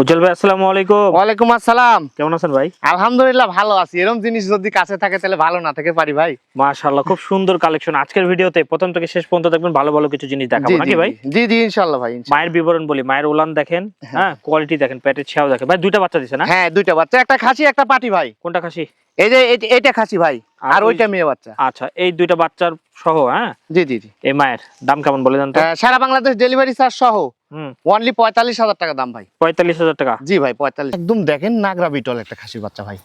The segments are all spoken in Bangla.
উজ্জ্বল ভাই আসসালামু আলাইকুম। ওয়ালাইকুম আসসালাম। কেমন আছেন ভাই? আলহামদুলিল্লাহ ভালো আছি। এরকম জিনিস যদি কাছে থাকে তাহলে ভালো না থেকে পারি ভাই। মাশাআল্লাহ খুব সুন্দর কালেকশন আজকের ভিডিওতে প্রথম থেকে শেষ পর্যন্ত দেখবেন ভালো ভালো কিছু জিনিস দেখাবো নাকি ভাই? জি জি ইনশাআল্লাহ ভাই মায়ের বিবরণ বলি মায়ের উলান দেখেন হ্যাঁ। কোয়ালিটি দেখেন পেটের ছেও দেখেন। ভাই দুইটা বাচ্চা দিছে না? হ্যাঁ দুইটা বাচ্চা। একটা খাসি একটা পাটি ভাই। কোনটা খাসি? এই যে এইটা খাসি ভাই। আর ওইটা মেয়ে বাচ্চা। আচ্ছা এই দুইটা বাচ্চার সহ হ্যাঁ? জি জি জি। এই মায়ের দাম কেমন বলে জানতো? সারা বাংলাদেশ ডেলিভারি চার্জ সহ। অনলি পঁয়তাল্লিশ হাজার টাকা দাম ভাই। পঁয়তাল্লিশ হাজার টাকা? জি ভাই পঁয়তাল্লিশ। একদম দেখেন নাগরা বিটল একটা খাসি বাচ্চা ভাই।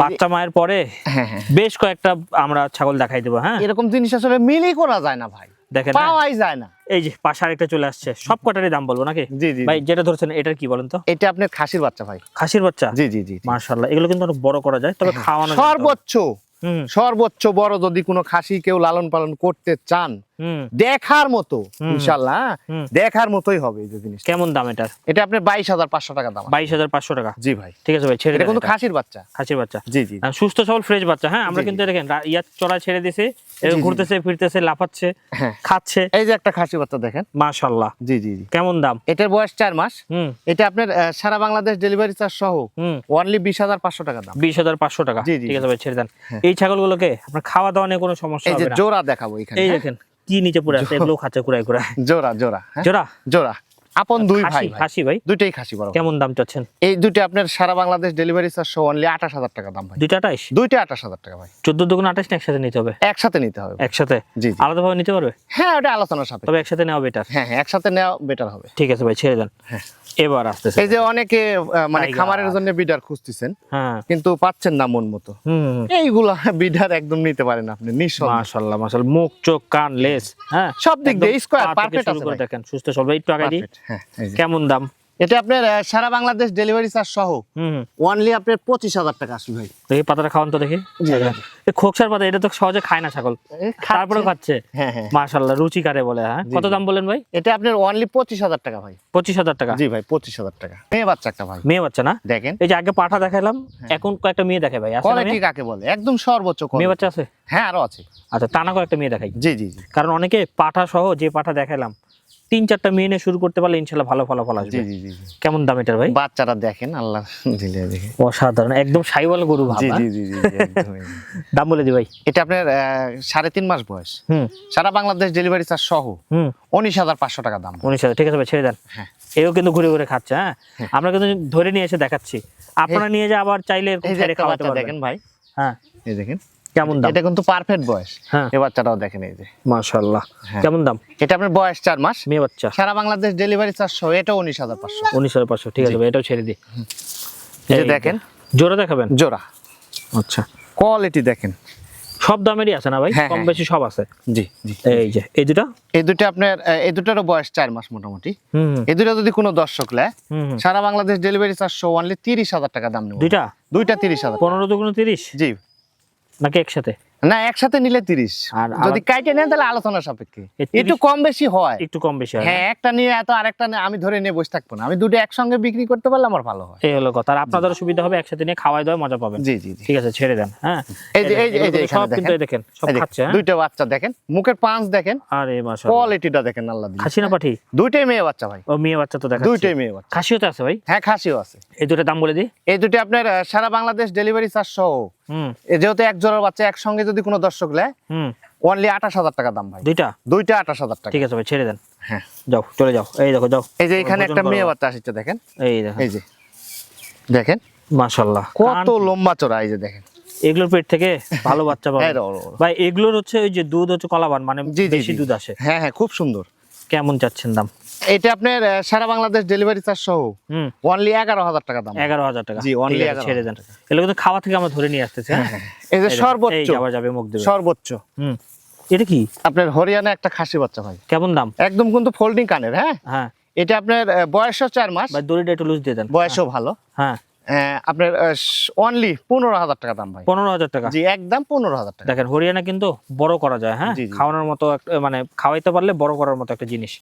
বাচ্চা মায়ের পরে? হ্যাঁ হ্যাঁ। বেশ কয়েকটা আমরা ছাগল দেখাই দেবো হ্যাঁ? এরকম জিনিস আসলে মিলই করা যায় না ভাই। দেখেন হ্যাঁ? পাওয়াই যায় না। এই যে পাশে আরেকটা চলে আসছে সব কটারই দাম বলব নাকি? জি জি ভাই যেটা ধরছেন এটার কি বলেন তো? এটা আপনার খাসির বাচ্চা ভাই। খাসির বাচ্চা? জি জি জি। মার্শাল্লাহ এগুলো কিন্তু অনেক বড় করা যায় তবে খাওয়ানো সর্বোচ্চ সর্বোচ্চ বড় যদি কোনো খাসি কেউ লালন পালন করতে চান দেখার মতো ইনশাল্লাহ দেখার মতোই হবে এই জিনিস কেমন দাম এটার? এটা আপনার বাইশ হাজার পাঁচশো টাকা দাম বাইশ হাজার পাঁচশো টাকা। জি ভাই। ঠিক আছে ভাই ছেড়ে কিন্তু খাসির বাচ্চা। খাসির বাচ্চা। জি জি। সুস্থ সবল ফ্রেশ বাচ্চা হ্যাঁ? আমরা কিন্তু দেখেন রা- ইয়া চড়া ছেড়ে। ঘুরতেছে ফিরতেছে লাফাচ্ছে হ্যাঁ। খাচ্ছে। এই যে একটা খাসি বাচ্চা দেখেন। মাশাল্লাহ। জি জি জি। কেমন দাম? এটার বয়স চার মাস। হুম। এটা আপনার সারা বাংলাদেশ ডেলিভারি চার্জ সহ অনলি বিশ হাজার পাঁচশো টাকা দাম। বিশ হাজার পাঁচশো টাকা। ঠিক আছে ভাই ছেড়ে দেন। হ্যাঁ। এই ছাগলগুলোকে আপনার খাওয়া দাওয়া নিয়ে কোনো সমস্যা এই যে জোড়া দেখাবো এখানে এই হ্যাঁ? দেখেন। কি নিচে পড়ে আছে? এগুলো খাচ্ছে কুড়াই কুড়াই জোড়া জোড়া হ্যাঁ? জোড়া? জোড়া। আপন দুই ভাই। খাসি ভাই। দুইটাই খাসি বড় কেমন দাম চাচ্ছেন? এই দুটো আপনার সারা বাংলাদেশ ডেলিভারি চার্জ সহ অনলি আঠাশ হাজার টাকা দাম ভাই। দুইটা আঠাইশ দুইটা আঠাশ হাজার টাকা ভাই। চোদ্দ দুগুণ আঠাইশ না একসাথে নিতে হবে? একসাথে নিতে হবে। একসাথে? জি জি। আলাদাভাবে নিতে পারবে? হ্যাঁ ওটা আলোচনার সাপেক্ষে। তবে একসাথে নেওয়া বেটার হ্যাঁ হ্যাঁ একসাথে নেওয়া বেটার হবে। ঠিক আছে ভাই ছেড়ে দেন। হ্যাঁ। এবার আসতেছে। এই যে অনেকে মানে খামারের জন্য বিডার খুঁজতেছেন হ্যাঁ। কিন্তু পাচ্ছেন না মন মতো। এইগুলা বিডার একদম নিতে পারেন আপনি নিঃসন্দেহে। মাশাআল্লাহ মাশাআল্লাহ। মুখ চোখ কান লেস হ্যাঁ? সব দিক দিয়ে স্কোয়ার পারফেক্ট আছে দেখেন সুস্থ সবল। একটু আগে দিই। হ্যাঁ। কেমন দাম? এটা আপনার সারা বাংলাদেশ ডেলিভারি চার্জ সহ ওয়ানলি আপনার পঁচিশ হাজার টাকা আসবে ভাই। দেখি পাতাটা খাওয়ান তো দেখি। খোকসার পাতা এটা তো সহজে খায় না ছাগল। তারপরে খাচ্ছে। হ্যাঁ হ্যাঁ। রুচি কারে বলে হ্যাঁ? কত দাম বলেন ভাই? এটা আপনার ওয়ানলি পঁচিশ হাজার টাকা ভাই। পঁচিশ হাজার টাকা? জি ভাই পঁচিশ হাজার টাকা। মেয়ে বাচ্চা একটা ভাই। মেয়ে বাচ্চা না? দেখেন। এই যে আগে পাঠা দেখালাম। এখন কয়েকটা মেয়ে দেখে ভাই। আছে কোয়ালিটি কাকে বলে? একদম সর্বোচ্চ মেয়ে বাচ্চা আছে? হ্যাঁ আরও আছে। আচ্ছা টানা কয়েকটা মেয়ে দেখাই। জি জি জি। কারণ অনেকে পাঠা সহ যে পাঠা দেখালাম তিন চারটা মেয়ে নিয়ে শুরু করতে পারলে ইনশাল্লাহ ভালো ফলাফল আসবে। কেমন দাম এটার ভাই? বাচ্চারা দেখেন আল্লাহ দিলে দেখে। অসাধারণ একদম সাইওয়াল গরু জি হ্যাঁ? জি জি জি। দাম বলে দি ভাই। এটা আপনার সাড়ে তিন মাস বয়স। হুম। সারা বাংলাদেশ ডেলিভারি চার্জ সহ। হুম। উনিশ হাজার পাঁচশো টাকা দাম। উনিশ হাজার ঠিক আছে ভাই ছেড়ে দেন। হ্যাঁ। এও কিন্তু ঘুরে ঘুরে খাচ্ছে হ্যাঁ? হ্যাঁ। আমরা কিন্তু ধরে নিয়ে এসে দেখাচ্ছি। আপনারা নিয়ে যা আবার চাইলে এরকম ছেড়ে খাওয়াতে পারবেন। দেখেন ভাই। হ্যাঁ। এই দেখেন। কেমন দাম? এটা কিন্তু পারফেক্ট বয়স। হ্যাঁ। এই বাচ্চাটাও দেখেন এই যে। মাশাআল্লাহ। হ্যাঁ। কেমন দাম? এটা আপনার বয়স চার মাস। মেয়ে বাচ্চা। সারা বাংলাদেশ ডেলিভারি চার্জ সহ এটা উনিশ হাজার পাঁচশো। উনিশ হাজার পাঁচশো ঠিক আছে এটাও ছেড়ে দিই। এই দেখেন। জোড়া দেখাবেন? জোড়া। আচ্ছা। কোয়ালিটি দেখেন। সব দামেরই আছে না ভাই? হ্যাঁ, কম হ্যাঁ। বেশি সব আছে। জি জি। এই যে এই দুটা? এই দুটো আপনার এই দুটারও বয়স চার মাস মোটামুটি। এই দুটো যদি কোনো দর্শক নেয় হুম। সারা বাংলাদেশ ডেলিভারি চার্জ সহ অনলি তিরিশ হাজার টাকা দাম নেব। দুইটা? দুইটা তিরিশ হাজার পনেরো দুগুণ তিরিশ? জি। নাকি একসাথে? না একসাথে নিলে তিরিশ। আর যদি কাইটে নেন তাহলে আলোচনা সাপেক্ষে। একটু কম বেশি হয়। একটু কম বেশি হয় হ্যাঁ একটা নিয়ে এত আরেকটা আমি ধরে নিয়ে বসে থাকব না। আমি দুটো একসঙ্গে বিক্রি করতে পারলে আমার ভালো হয়। এই হলো কথা। আর আপনাদেরও সুবিধা হবে একসাথে নিয়ে খাওয়াই দেওয়া মজা পাবেন। জি জি ঠিক আছে ছেড়ে দেন হ্যাঁ? এই যে এই যে সব কিন্তু দেখেন। এই দেখেন সব খাচ্ছে হ্যাঁ? দুইটা বাচ্চা দেখেন মুখের পাঁচ দেখেন। আরে মাশা কোয়ালিটিটা দেখেন আল্লাহ দিয়ে খাসি না পাঠি? দুইটাই মেয়ে বাচ্চা ভাই। ও মেয়ে বাচ্চা তো দেখা দুইটাই মেয়ে বাচ্চা। খাসিও তো আছে ভাই? হ্যাঁ খাসিও আছে। এই দুটো দাম বলে দিই। এই দুটো আপনার সারা বাংলাদেশ ডেলিভারি চার্জ সহ যেহেতু এক জোড়ার বাচ্চা একসঙ্গে যদি কোনো দর্শক নেয় হুম। অনলি আঠাশ হাজার টাকা দাম ভাই। দুইটা? দুইটা আঠাশ হাজার টাকা। ঠিক আছে ভাই ছেড়ে দেন। হ্যাঁ। যাও চলে যাও। এই দেখো যাও। এই যে এখানে একটা মেয়ে বাচ্চা আসছে দেখেন। এই দেখো। এই যে। দেখেন। মাশাআল্লাহ কত লম্বা চড়া এই যে দেখেন। এগুলোর পেট থেকে ভালো বাচ্চা পাবে। ভাই এগুলোর হচ্ছে ওই যে দুধ হচ্ছে কলাবান মানে বেশি দুধ আসে। হ্যাঁ হ্যাঁ খুব সুন্দর। কেমন চাচ্ছেন দাম? এটা আপনার সারা বাংলাদেশ ডেলিভারি চার্জ সহ। অনলি এগারো হাজার টাকা দাম। এগারো হাজার টাকা। জি, 11,000 ছেড়ে দেন। এগুলো কিন্তু খাওয়া থেকে আমরা ধরে নিয়ে আসতেছি হ্যাঁ? এই যে সর্বোচ্চ। আবার যাবে মুখ দেবে। সর্বোচ্চ। হুম। এটা কি? আপনার হরিয়ানা একটা খাসি বাচ্চা ভাই। কেমন দাম? একদম কিন্তু ফোল্ডিং কানের হ্যাঁ? হ্যাঁ। এটা আপনার বয়সও চার মাস। ভাই দড়িটা একটু লুজ দিয়ে দেন। বয়সও ভালো। হ্যাঁ। আপনার অনলি পনেরো হাজার টাকা দাম ভাই। পনেরো হাজার টাকা? জি একদম পনেরো হাজার টাকা। দেখেন হরিয়ানা কিন্তু বড় করা যায় হ্যাঁ। খাওয়ানোর মতো একটা- মানে খাওয়াইতে পারলে বড় করার মতো একটা জিনিস।